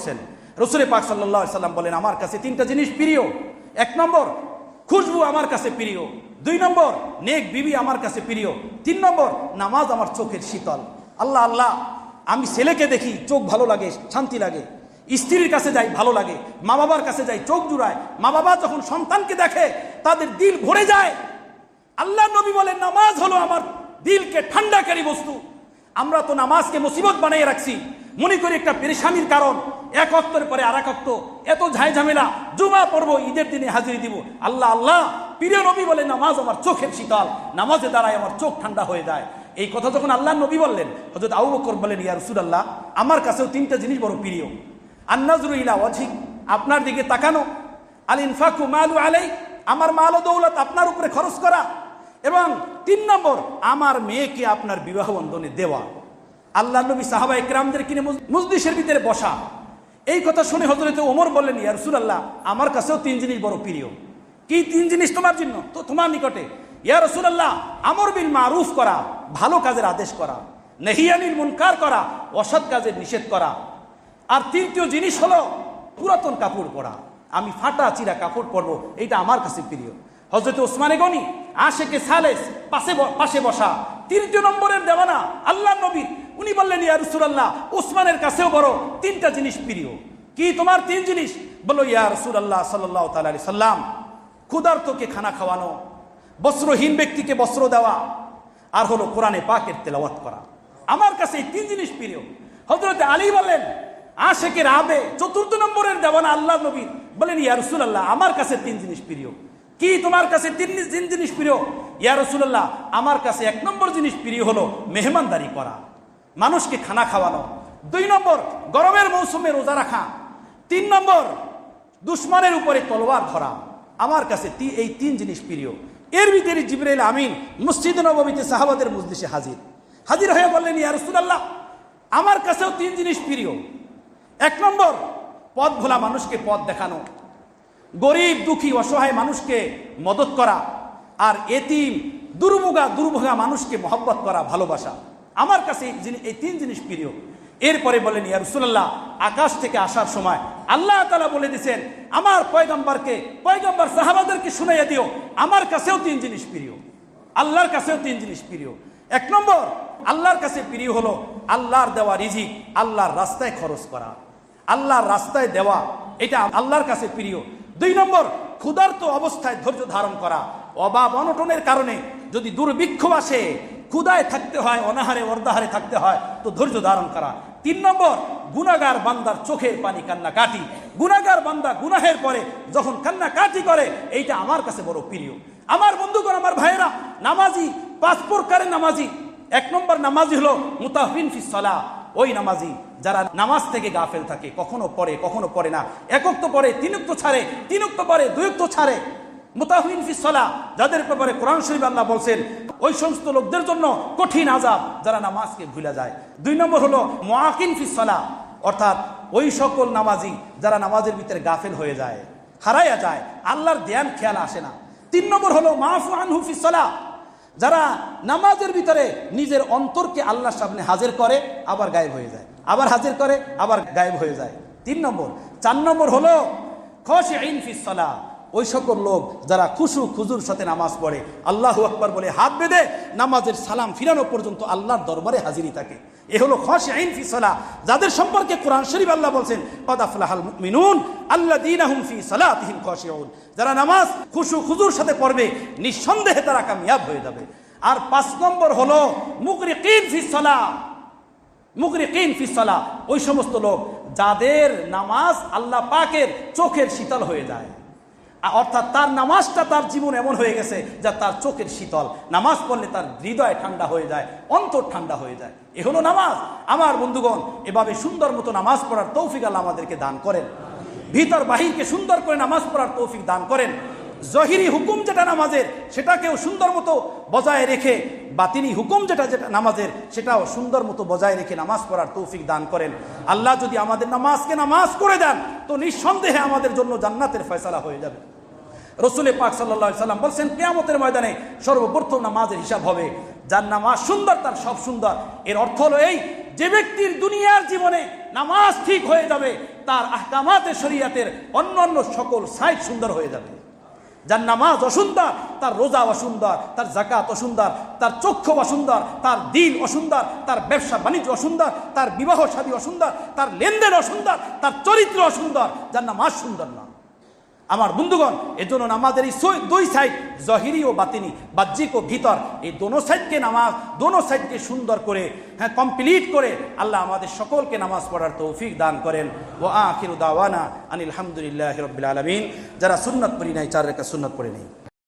বলছেন রসুল পাক সাল্লাহ সাল্লাম বলেন, আমার কাছে তিনটা জিনিস প্রিয়। এক নম্বর, খুশবু আমার কাছে প্রিয়। দুই নম্বর, নেক বিবি আমার কাছে প্রিয়। তিন নম্বর, নামাজ আমার চোখের শীতল। আল্লাহ আল্লাহ, আমি ছেলেকে দেখি চোখ ভালো লাগে, শান্তি লাগে। স্ত্রীর কাছে যাই ভালো লাগে মা বাবার কাছে যাই চোখ জুড়ায়। মা বাবা যখন সন্তানকে দেখে, তাদের দিল ভরে যায়। আল্লাহ নবী বলেন, নামাজ হলো আমার দিলকে ঠান্ডাকারী বস্তু। আমরা তো নামাজকে মুসিবত বানিয়ে রাখছি। মনে করি একটা পেরেশানির কারণ। এক অক্তর পরে আর এক অক্ত এত ঝাই ঝামেলা। জুমা পড়ব, ঈদের দিনে হাজিরি দিব। আল্লাহ আল্লাহ, প্রিয় নবী বলে নামাজ আমার চোখের শীতল। নামাজে দাঁড়ায় আমার চোখ ঠান্ডা হয়ে যায়। এই কথা যখন আল্লাহ নবী বললেন হজরত আবু বকর বলেন, ইয়া রাসূলুল্লাহ, আমার কাছেও তিনটা জিনিস বড় প্রিয়। আন্নাজরু ইলা ওয়াজহিক, আপনার দিকে তাকানো। আল ইনফাকু মালু আলাই আমার মাল ও দৌলত আপনার উপরে খরচ করা। এবং তিন নম্বর, আমার মেয়েকে আপনার বিবাহ বন্ধনে দেওয়া। আল্লাহ নবী সাহাবা ইকরামদের কিনে মুজ- মুজলিসের ভিতরে বসা। এই কথা শুনে হজরত ওমর বললেন, ইয়া আল্লাহ আমার কাছেও তিন জিনিস বড় প্রিয়। কি তিন জিনিস তোমার জন্য? তো তোমার নিকটে। ইয়া আল্লাহ আমর বিল মারুফ করা, ভালো কাজের আদেশ করা নেহিয়ানিল মুনকার করা, অসৎ কাজের নিষেধ করা। আর তৃতীয় জিনিস হলো পুরাতন কাপড় পরা। আমি ফাটা চিরা কাপড় পরবো এটা আমার কাছে প্রিয়। হজরত ওসমানে গনি, আশেকে সালেস, পাশে পাশে বসা। তৃতীয় নম্বরের দেওয়ানা আল্লাহ নবী উনি বললেন, ইয়া রসুলাল্লাহ, উসমানের কাছেও বড় তিনটা জিনিস প্রিয়। কি তোমার তিন জিনিস? বলো, ইয়া রসুলাল্লাহ সাল্লাহ তালি সাল্লাম, ক্ষুধার্তকে খানা খাওয়ানো, বস্ত্রহীন ব্যক্তিকে বস্ত্র দেওয়া, আর হলো কোরআনে পাকের তেলাওয়াত করা। আমার কাছে এই তিন জিনিস প্রিয়। হজরত আলী বলেন আশেকের আবে, চতুর্থ নম্বরের দেওয়ানা আল্লাহ নবী। বলেন ইয়া রসুলাল্লাহ, আমার কাছে তিন জিনিস প্রিয়। কি তোমার কাছে তিন তিন জিনিস প্রিয়? ইয়া রসুলাল্লাহ, আমার কাছে এক নম্বর জিনিস প্রিয় হলো মেহমানদারি করা। মানুষকে খানা খাওয়ানো। দুই নম্বর, গরমের মৌসুমে রোজা রাখা। তিন নম্বর, দুশ্মনের উপরে তলোয়ার ধরা। আমার কাছে এই তিন জিনিস প্রিয়। এর ভিতরে জিবরাইল আমিন মসজিদ নবমীতে সাহাবাদের মজলিসে হাজির। হাজির হয়ে বললেন, ইয়া আমার কাছেও তিন জিনিস প্রিয়। এক নম্বর, পথ ভোলা মানুষকে পথ দেখানো। গরিব, দুঃখী, অসহায় মানুষকে মদত করা। আর এতিম, দুর্ভোগা দুর্ভোগা মানুষকে মহব্বত করা, ভালোবাসা। আমার কাছে এই তিন জিনিস প্রিয়। এরপরে বলেন, ইয়া রসুল্লাহ আকাশ থেকে আসার সময় আল্লাহ তালা বলে দিচ্ছেন আমার পয়গম্বরকে, পয়গম্বর সাহাবাদেরকে শুনাইয়া দিও। আমার কাছেও তিন জিনিস প্রিয়। আল্লাহর কাছেও তিন জিনিস প্রিয়। এক নম্বর, আল্লাহর কাছে প্রিয় হলো আল্লাহর দেওয়া রিজিক, আল্লাহর রাস্তায় খরচ করা। আল্লাহর রাস্তায় দেওয়া, এটা আল্লাহর কাছে প্রিয়। দুই নম্বর, ক্ষুধার্ত অবস্থায় ধৈর্য ধারণ করা। অভাব অনটনের কারণে যদি দুর্ভিক্ষ আসে ক্ষুদায় থাকতে হয়, অনাহারে অর্ধাহারে থাকতে হয়, তো ধৈর্য ধারণ করা। তিন নম্বর গুনাগার বান্দার চোখের পানি কান্না কাটি গুনাগার বান্দা গুনাহের পরে যখন কান্না কাটি করে, এইটা আমার কাছে বড় প্রিয়। আমার বন্ধুগণ, আমার ভাইয়েরা, নামাজি, পাঁচ প্রকারের নামাজি। এক নম্বর নামাজি হলো মুতাহিন ফিসলা ওই নামাজি যারা নামাজ থেকে গাফেল থাকে, কখনো পড়ে কখনো পড়ে না। একক তো পড়ে তিনক তো ছাড়ে তিনুক্ত পড়ে দুয়ক তো ছাড়ে। মুতাহিন ফিসলা যাদের ব্যাপারে কোরআন শরীফ আল্লাহ বলছেন, ওই সমস্ত লোকদের জন্য কঠিন আজাব যারা নামাজকে ভুলে যায়। দুই নম্বর হলো মোয়াকিন ফিসলা অর্থাৎ ওই সকল নামাজি যারা নামাজের ভিতরে গাফেল হয়ে যায়, হারাইয়া যায়, আল্লাহর ধ্যান, খেয়াল আসে না। তিন নম্বর হলো মাহফু আনহু ফিসলা যারা নামাজের ভিতরে নিজের অন্তরকে আল্লাহর সামনে হাজির করে, আবার গায়েব হয়ে যায়। আবার হাজির করে, আবার গায়েব হয়ে যায়। তিন নম্বর। চার নম্বর হলো খসে আইন ফিসলা ওই সকল লোক যারা খুশু খুজুর সাথে নামাজ পড়ে, আল্লাহ আকবর বলে হাত বেঁধে নামাজের সালাম ফিরানো পর্যন্ত আল্লাহর দরবারে হাজিরি থাকে। এ হলো খসে আইন ফি ফিসলা যাদের সম্পর্কে কোরআন শরীফ আল্লাহ বলছেন কদাফলাহাল মিনুন আল্লাহ দিন আহম ফি সালাতিহিম খসিউন যারা নামাজ খুশু খুজুর সাথে পড়বে, নিঃসন্দেহে তারা কামিয়াব হয়ে যাবে। আর পাঁচ নম্বর হলো মুকরিকিন ফি সালাহ। মুকরিকিন ফি সালাহ। ওই সমস্ত লোক যাদের নামাজ আল্লাহ পাকের চোখের শীতল হয়ে যায়। অর্থাৎ তার নামাজটা তার জীবন এমন হয়ে গেছে যা তার চোখের শীতল। নামাজ পড়লে তার হৃদয় ঠান্ডা হয়ে যায়, অন্তর ঠান্ডা হয়ে যায়। এ হলো নামাজ। আমার বন্ধুগণ, এভাবে সুন্দর মতো নামাজ পড়ার তৌফিক আল্লাহ আমাদেরকে দান করেন। ভিতর বাহিরকে সুন্দর করে নামাজ পড়ার তৌফিক দান করেন। জহিরি হুকুম যেটা নামাজের, সেটাকেও সুন্দর মতো বজায় রেখে বাতিনি হুকুম যেটা যেটা নামাজের, সেটাও সুন্দর মতো বজায় রেখে নামাজ পড়ার তৌফিক দান করেন। আল্লাহ যদি আমাদের নামাজকে নামাজ করে দেন, তো নিঃসন্দেহে আমাদের জন্য জান্নাতের ফয়সালা হয়ে যাবে। রসুলে পাক সাল্লা সাল্লাম বলছেন, কেয়ামতের ময়দানে সর্বপ্রথম নামাজের হিসাব হবে। যার নামাজ সুন্দর, তার সব সুন্দর। এর অর্থ হলো এই, যে ব্যক্তির দুনিয়ার জীবনে নামাজ ঠিক হয়ে যাবে, তার আহকামাতে, শরিয়াতের অন্য অন্য সকল সাইড সুন্দর হয়ে যাবে। যার নামাজ অসুন্দর, তার রোজা অসুন্দর, তার জাকাত অসুন্দর, তার চক্ষু অসুন্দর, তার দিল অসুন্দর, তার ব্যবসা বাণিজ্য অসুন্দর, তার বিবাহ সাদী অসুন্দর, তার লেনদেন অসুন্দর, তার চরিত্র অসুন্দর, যার নামাজ সুন্দর না। আমার বন্ধুগণ, এজন্য নামাজের এই দুই সাইড জহিরি ও বাতিনি, বাহ্যিক ও ভিতর, এই দোনো সাইডকে নামাজ, দোনো সাইডকে সুন্দর করে হ্যাঁ কমপ্লিট করে আল্লাহ আমাদের সকলকে নামাজ পড়ার তৌফিক দান করেন। ও আখির উদাওয়ানা আনিল হামদুলিল্লাহ রবিল আলমিন। যারা সুন্নত পড়ি নাই, চার রেখা সুন্নত পড়ে নেই।